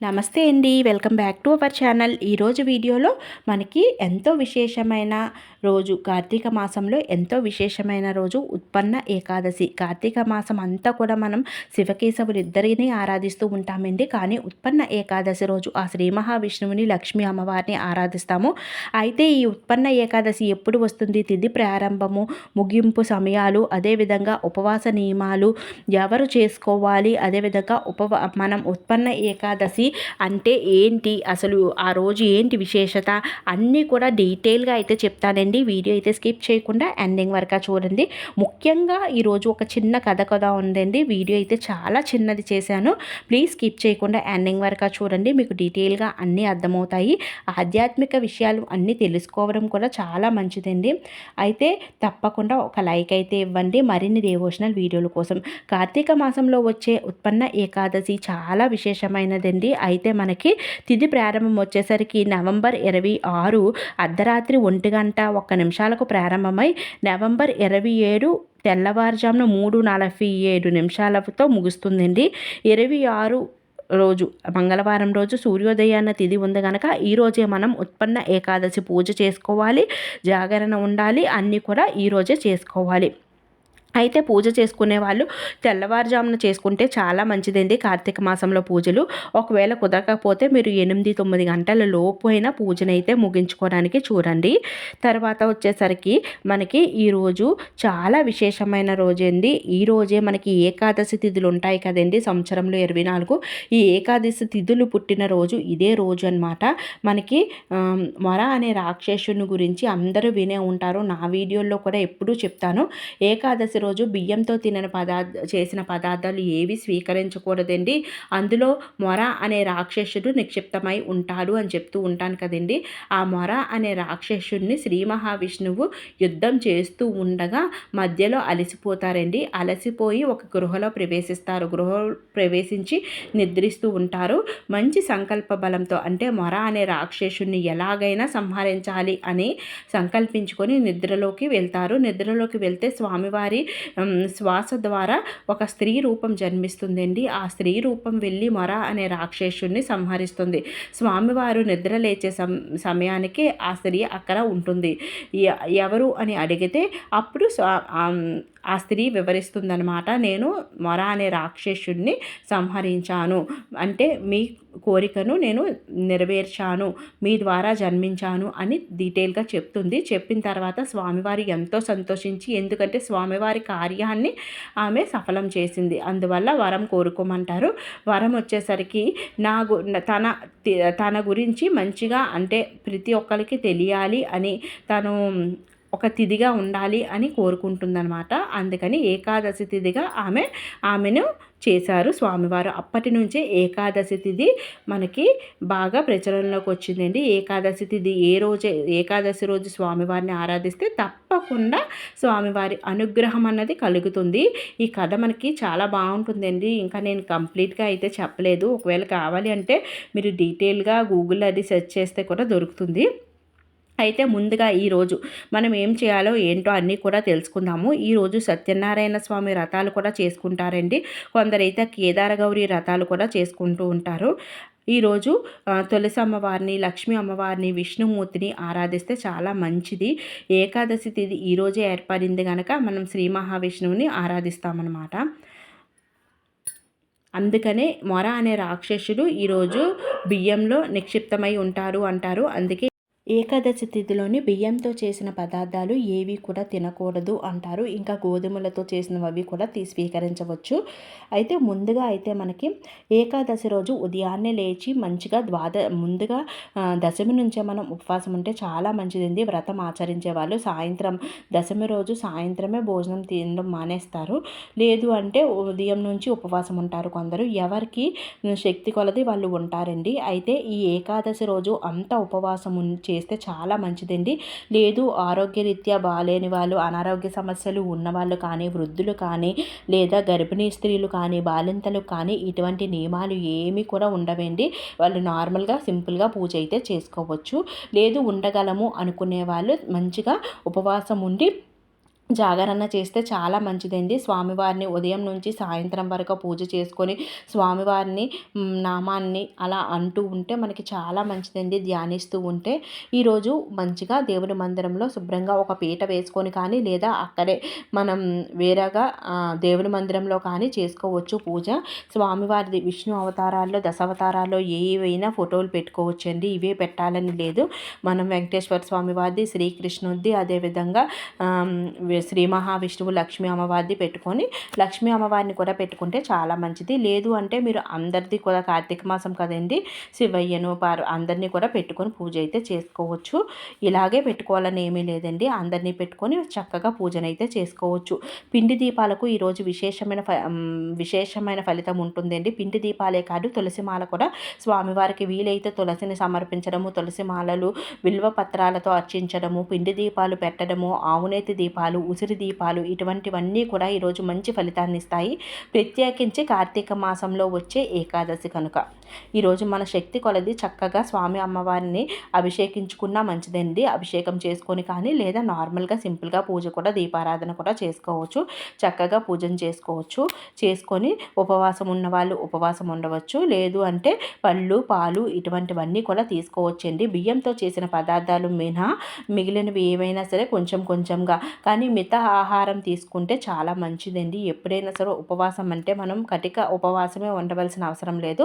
నమస్తే అండి. Welcome back to our channel. ఈరోజు వీడియోలో మనకి ఎంతో విశేషమైన రోజు కార్తీక మాసంలో ఎంతో విశేషమైన రోజు ఉత్పన్న ఏకాదశి. కార్తీక మాసం అంతా కూడా మనం శివకేశవులు ఇద్దరిని ఆరాధిస్తూ ఉంటామండి. కానీ ఉత్పన్న ఏకాదశి రోజు ఆ శ్రీ మహావిష్ణువుని లక్ష్మీ అమ్మవారిని ఆరాధిస్తాము. అయితే ఈ ఉత్పన్న ఏకాదశి ఎప్పుడు వస్తుంది? తిథి ప్రారంభము ముగింపు సమయాలు అదేవిధంగా ఉపవాస నియమాలు ఎవరు చేసుకోవాలి? అదేవిధంగా ఉపవా మనం ఉత్పన్న ఏకాదశి అంటే ఏంటి అసలు ఆ రోజు ఏంటి విశేషత అన్నీ కూడా డీటెయిల్గా అయితే చెప్తానండి. వీడియో అయితే స్కిప్ చేయకుండా ఎండింగ్ వరకు చూడండి. ముఖ్యంగా ఈరోజు ఒక చిన్న కథ కథ ఉందండి. వీడియో అయితే చాలా చిన్నది చేశాను. ప్లీజ్ స్కిప్ చేయకుండా ఎండింగ్ వరకు చూడండి. మీకు డీటెయిల్గా అన్నీ అర్థమవుతాయి. ఆధ్యాత్మిక విషయాలు అన్నీ తెలుసుకోవడం కూడా చాలా మంచిదండి. అయితే తప్పకుండా ఒక లైక్ అయితే ఇవ్వండి. మరిన్ని డివోషనల్ వీడియోల కోసం. కార్తీక మాసంలో వచ్చే ఉత్పన్న ఏకాదశి చాలా విశేషమైనదండి. అయితే మనకి తిథి ప్రారంభం వచ్చేసరికి నవంబర్ ఇరవై ఆరు అర్ధరాత్రి ఒంటి గంట ఒక్క నిమిషాలకు ప్రారంభమై నవంబర్ ఇరవై ఏడు తెల్లవారుజామున మూడు నలభై ఏడు నిమిషాలతో ముగుస్తుందండి. ఇరవై ఆరు రోజు మంగళవారం రోజు సూర్యోదయాన్న తిథి ఉంది కనుక ఈరోజే మనం ఉత్పన్న ఏకాదశి పూజ చేసుకోవాలి జాగరణ ఉండాలి అన్నీ కూడా ఈరోజే చేసుకోవాలి. అయితే పూజ చేసుకునే వాళ్ళు తెల్లవారుజామున చేసుకుంటే చాలా మంచిదండి కార్తీక మాసంలో పూజలు. ఒకవేళ కుదరకపోతే మీరు ఎనిమిది తొమ్మిది గంటల లోపు అయినా పూజనైతే ముగించుకోవడానికి చూడండి. తర్వాత వచ్చేసరికి మనకి ఈరోజు చాలా విశేషమైన రోజు అండి ఈ రోజే మనకి ఏకాదశి తిథులు ఉంటాయి కదండి సంవత్సరంలో ఇరవై నాలుగు. ఈ ఏకాదశి తిథులు పుట్టిన రోజు ఇదే రోజు అనమాట మనకి మొర అనే రాక్షసుని గురించి అందరూ వినే ఉంటారు. నా వీడియోల్లో కూడా ఎప్పుడూ చెప్తాను. ఏకాదశి రోజు బియ్యంతో తినని పదార్థ చేసిన పదార్థాలు ఏవి స్వీకరించకూడదండి? అందులో మొర అనే రాక్షసుడు నిక్షిప్తమై ఉంటాడు అని చెప్తూ ఉంటాను కదండి. ఆ మొర అనే రాక్షసుడిని శ్రీ మహావిష్ణువు యుద్ధం చేస్తూ ఉండగా మధ్యలో అలసిపోతారండి. అలసిపోయి ఒక గృహలో ప్రవేశిస్తారు. గృహ ప్రవేశించి నిద్రిస్తూ ఉంటారు. మంచి సంకల్ప బలంతో అంటే మొర అనే రాక్షసుని ఎలాగైనా సంహరించాలి అని సంకల్పించుకొని నిద్రలోకి వెళ్తారు. నిద్రలోకి వెళ్తే స్వామివారి శ్వాస ద్వారా ఒక స్త్రీ రూపం జన్మిస్తుందండి. ఆ స్త్రీ రూపం వెళ్ళి మొర అనే రాక్షసుడిని సంహరిస్తుంది. స్వామివారు నిద్ర లేచే సమయానికి ఆ స్త్రీ అక్కడ ఉంటుంది. ఎవరు అని అడిగితే అప్పుడు ఆ స్త్రీ వివరిస్తుందనమాట నేను మొర అనే రాక్షసుడిని సంహరించాను. అంటే మీ కోరికను నేను నెరవేర్చాను. మీ ద్వారా జన్మించాను అని డీటెయిల్గా చెప్తుంది. చెప్పిన తర్వాత స్వామివారి ఎంతో సంతోషించి ఎందుకంటే స్వామివారి కార్యాన్ని ఆమె సఫలం చేసింది. అందువల్ల వరం కోరుకోమంటారు. వరం వచ్చేసరికి నా తన తన గురించి మంచిగా అంటే ప్రతి ఒక్కరికి తెలియాలి అని తను ఒక తిథిగా ఉండాలి అని కోరుకుంటుందనమాట అందుకని ఏకాదశి తిథిగా ఆమె ఆమెను చేశారు స్వామివారు. అప్పటి నుంచే ఏకాదశి తిథి మనకి బాగా ప్రచురణలోకి వచ్చిందండి. ఏకాదశి తిథి ఏ రోజు ఏకాదశి రోజు స్వామివారిని ఆరాధిస్తే తప్పకుండా స్వామివారి అనుగ్రహం అన్నది కలుగుతుంది. ఈ కథ మనకి చాలా బాగుంటుందండి. ఇంకా నేను కంప్లీట్గా అయితే చెప్పలేదు. ఒకవేళ కావాలి అంటే మీరు డీటెయిల్గా గూగుల్ అది సెర్చ్ చేస్తే కూడా దొరుకుతుంది. అయితే ముందుగా ఈరోజు మనం ఏం చేయాలో ఏంటో అన్నీ కూడా తెలుసుకుందాము. ఈరోజు సత్యనారాయణ స్వామి రథాలు కూడా చేసుకుంటారండి. కొందరైతే కేదార గౌరి రథాలు కూడా చేసుకుంటూ ఉంటారు. ఈరోజు తులసి అమ్మవారిని లక్ష్మీ అమ్మవారిని విష్ణుమూర్తిని ఆరాధిస్తే చాలా మంచిది. ఏకాదశి తిథి ఈరోజే ఏర్పడింది కనుక మనం శ్రీ మహావిష్ణువుని ఆరాధిస్తామన్నమాట. అందుకనే మొర అనే రాక్షసుడు ఈరోజు బియ్యంలో నిక్షిప్తమై ఉంటారు అంటారు. అందుకే ఏకాదశి తిథిలోని బియ్యంతో చేసిన పదార్థాలు ఏవి కూడా తినకూడదు అంటారు. ఇంకా గోధుమలతో చేసినవి కూడా తీ స్వీకరించవచ్చు. అయితే ముందుగా అయితే మనకి ఏకాదశి రోజు ఉదయాన్నే లేచి మంచిగా ద్వాద ముందుగా దశమి నుంచే మనం ఉపవాసం ఉంటే చాలా మంచిది వ్రతం ఆచరించే వాళ్ళు సాయంత్రం దశమి రోజు సాయంత్రమే భోజనం తినడం మానేస్తారు. లేదు అంటే ఉదయం నుంచి ఉపవాసం ఉంటారు కొందరు. ఎవరికి శక్తి కొలది వాళ్ళు ఉంటారండి. అయితే ఈ ఏకాదశి రోజు అంత ఉపవాసం చే చేస్తే చాలా మంచిదండి. లేదు ఆరోగ్యరీత్యా బాగాలేని వాళ్ళు అనారోగ్య సమస్యలు ఉన్నవాళ్ళు కానీ వృద్ధులు కానీ లేదా గర్భిణీ స్త్రీలు కానీ బాలింతలు కానీ ఇటువంటి నియమాలు ఏమీ కూడా ఉండవండి. వాళ్ళు నార్మల్గా సింపుల్గా పూజ అయితే చేసుకోవచ్చు. లేదు ఉండగలము అనుకునే వాళ్ళు మంచిగా ఉపవాసం ఉండి జాగరణ చేస్తే చాలా మంచిదండి. స్వామివారిని ఉదయం నుంచి సాయంత్రం వరకు పూజ చేసుకొని స్వామివారిని నామాన్ని అలా అంటూ ఉంటే మనకి చాలా మంచిదండి. ధ్యానిస్తూ ఉంటే ఈరోజు మంచిగా దేవుని మందిరంలో శుభ్రంగా ఒక పీట వేసుకొని కానీ లేదా అక్కడే మనం వేరేగా దేవుని మందిరంలో కానీ చేసుకోవచ్చు పూజ. స్వామివారిది విష్ణు అవతారాల్లో దశావతారాల్లో ఏవైనా ఫోటోలు పెట్టుకోవచ్చండి. ఇవే పెట్టాలని లేదు. మనం వెంకటేశ్వర స్వామి వారిది శ్రీకృష్ణుడిది అదేవిధంగా శ్రీ మహావిష్ణువు లక్ష్మీ అమ్మవారిది పెట్టుకొని లక్ష్మీ అమ్మవారిని కూడా పెట్టుకుంటే చాలా మంచిది. లేదు అంటే మీరు అందరిది కూడా కార్తీక మాసం కదండి శివయ్యను పారు అందరినీ కూడా పెట్టుకొని పూజ అయితే చేసుకోవచ్చు. ఇలాగే పెట్టుకోవాలని ఏమీ లేదండి. అందరినీ పెట్టుకొని చక్కగా పూజనైతే చేసుకోవచ్చు. పిండి దీపాలకు ఈరోజు విశేషమైన విశేషమైన ఫలితం ఉంటుందండి. పిండి దీపాలే కాదు తులసి మాల కూడా స్వామివారికి వీలైతే తులసిని సమర్పించడము తులసి మాలలు విల్వ పత్రాలతో అర్చించడము పిండి దీపాలు పెట్టడము ఆవునేతి దీపాలు ఉసిరి దీపాలు ఇటువంటివన్నీ కూడా ఈరోజు మంచి ఫలితాన్ని ఇస్తాయి. ప్రత్యేకించి కార్తీక మాసంలో వచ్చే ఏకాదశి కనుక. ఈరోజు మన శక్తి కొలది చక్కగా స్వామి అమ్మవారిని అభిషేకించుకున్న మంచిదండి. అభిషేకం చేసుకొని కానీ లేదా నార్మల్గా సింపుల్గా పూజ కూడా దీపారాధన కూడా చేసుకోవచ్చు. చక్కగా పూజను చేసుకోవచ్చు. చేసుకొని ఉపవాసం ఉన్న వాళ్ళు ఉపవాసం ఉండవచ్చు. లేదు అంటే పళ్ళు పాలు ఇటువంటివన్నీ కూడా తీసుకోవచ్చండి. బియ్యంతో చేసిన పదార్థాలు మినహా మిగిలినవి ఏమైనా సరే కొంచెం కొంచెంగా. కానీ మిత ఆహారం తీసుకుంటే చాలా మంచిదండి. ఎప్పుడైనా సరే ఉపవాసం అంటే మనం కటిక ఉపవాసమే ఉండవలసిన అవసరం లేదు.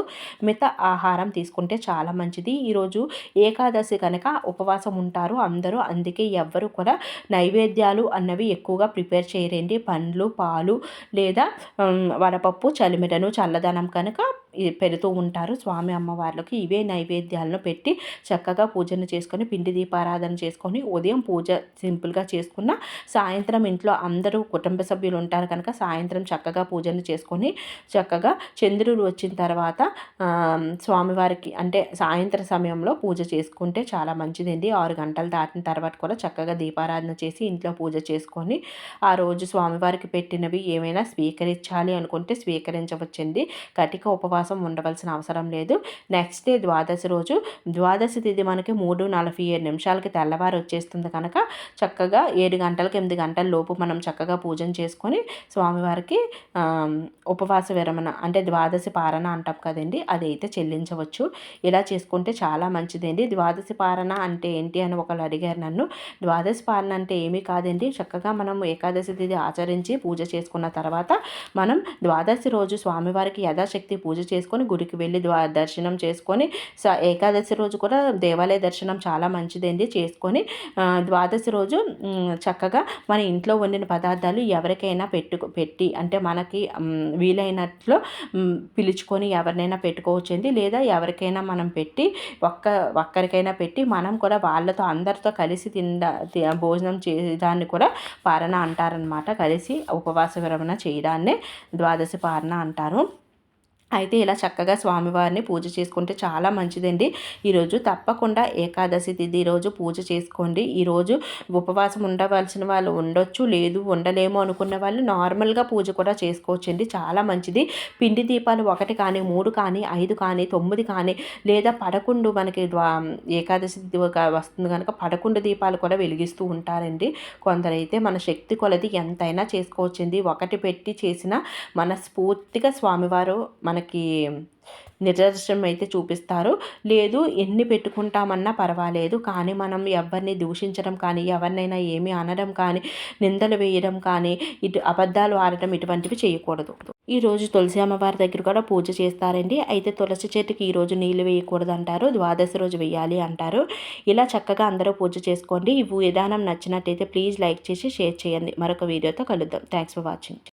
మిత ఆహారం తీసుకుంటే చాలా మంచిది. ఈరోజు ఏకాదశి కనుక ఉపవాసం ఉంటారు అందరూ. అందుకే ఎవ్వరు కూడా నైవేద్యాలు అన్నవి ఎక్కువగా ప్రిపేర్ చేయరండి. పండ్లు పాలు లేదా వడపప్పు చలిమిటను చల్లదనం కనుక పెడుతూ ఉంటారు. స్వామి అమ్మవార్లకి ఇవే నైవేద్యాలను పెట్టి చక్కగా పూజను చేసుకొని పిండి దీపారాధన చేసుకొని ఉదయం పూజ సింపుల్గా చేసుకున్న సాయంత్రం ఇంట్లో అందరూ కుటుంబ సభ్యులు ఉంటారు కనుక సాయంత్రం చక్కగా పూజను చేసుకొని చక్కగా చంద్రుడు వచ్చిన తర్వాత స్వామివారికి అంటే సాయంత్ర సమయంలో పూజ చేసుకుంటే చాలా మంచిదండి. ఆరు గంటలు దాటిన తర్వాత కూడా చక్కగా దీపారాధన చేసి ఇంట్లో పూజ చేసుకొని ఆ రోజు స్వామివారికి పెట్టినవి ఏమైనా స్వీకరించాలి అనుకుంటే స్వీకరించవచ్చండి. కటిక ఉపవాసం ఉపవాసం ఉండవలసిన అవసరం లేదు. నెక్స్ట్ డే ద్వాదశి రోజు. ద్వాదశి తిథి మనకి మూడు నలభై ఏడు నిమిషాలకి తెల్లవారు వచ్చేస్తుంది కనుక చక్కగా ఏడు గంటలకు ఎనిమిది గంటల లోపు మనం చక్కగా పూజన చేసుకొని స్వామివారికి ఉపవాస విరమణ అంటే ద్వాదశి పారణ అంటాం కదండి అదైతే చెల్లించవచ్చు. ఇలా చేసుకుంటే చాలా మంచిదండి. ద్వాదశి పారణ అంటే ఏంటి అని ఒకళ్ళు అడిగారు నన్ను. ద్వాదశి పాలన అంటే ఏమీ కాదండి. చక్కగా మనం ఏకాదశి తిథి ఆచరించి పూజ చేసుకున్న తర్వాత మనం ద్వాదశి రోజు స్వామివారికి యథాశక్తి పూజ చేసుకొని గుడికి వెళ్ళి ద్వా దర్శనం చేసుకొని స ఏకాదశి రోజు కూడా దేవాలయ దర్శనం చాలా మంచిదండి చేసుకొని ద్వాదశి రోజు చక్కగా మన ఇంట్లో వండిన పదార్థాలు ఎవరికైనా పెట్టు పెట్టి అంటే మనకి వీలైనట్లు పిలుచుకొని ఎవరినైనా పెట్టుకోవచ్చండి. లేదా ఎవరికైనా మనం పెట్టి ఒక్క ఒక్కరికైనా పెట్టి మనం కూడా వాళ్ళతో అందరితో కలిసి తిండా భోజనం చేయడాన్ని కూడా పారణ అంటారనమాట కలిసి ఉపవాస విరమణ చేయడాన్నే ద్వాదశి పారణ అంటారు. అయితే ఇలా చక్కగా స్వామివారిని పూజ చేసుకుంటే చాలా మంచిదండి. ఈరోజు తప్పకుండా ఏకాదశి తిథి రోజు పూజ చేసుకోండి. ఈరోజు ఉపవాసం ఉండవలసిన వాళ్ళు ఉండొచ్చు లేదు ఉండలేము అనుకున్న వాళ్ళు నార్మల్గా పూజ కూడా చేసుకోవచ్చండి. చాలా మంచిది. పిండి దీపాలు ఒకటి కానీ మూడు కానీ ఐదు కానీ తొమ్మిది కానీ లేదా పదకొండు మనకి ఏకాదశి తిథి వస్తుంది కనుక పదకొండు దీపాలు కూడా వెలిగిస్తూ ఉంటారండి. కొందరైతే మన శక్తి కొలది ఎంతైనా చేసుకోవచ్చండి. ఒకటి పెట్టి చేసిన మనస్ఫూర్తిగా స్వామివారు మన మనకి నిదర్శనం అయితే చూపిస్తారు. లేదు ఎన్ని పెట్టుకుంటామన్నా పర్వాలేదు. కానీ మనం ఎవరిని దూషించడం కానీ ఎవరినైనా ఏమి అనడం కానీ నిందలు వేయడం కానీ ఇటు అబద్ధాలు ఆడటం ఇటువంటివి చేయకూడదు. ఈరోజు తులసి అమ్మవారి దగ్గర కూడా పూజ చేస్తారండి. అయితే తులసి చెట్టుకి ఈరోజు నీళ్ళు వేయకూడదు అంటారు. ద్వాదశి రోజు వేయాలి అంటారు. ఇలా చక్కగా అందరూ పూజ చేసుకోండి. ఈ విధానం నచ్చినట్టయితే ప్లీజ్ లైక్ చేసి షేర్ చేయండి. మరొక వీడియోతో కలుద్దాం. Thanks for watching.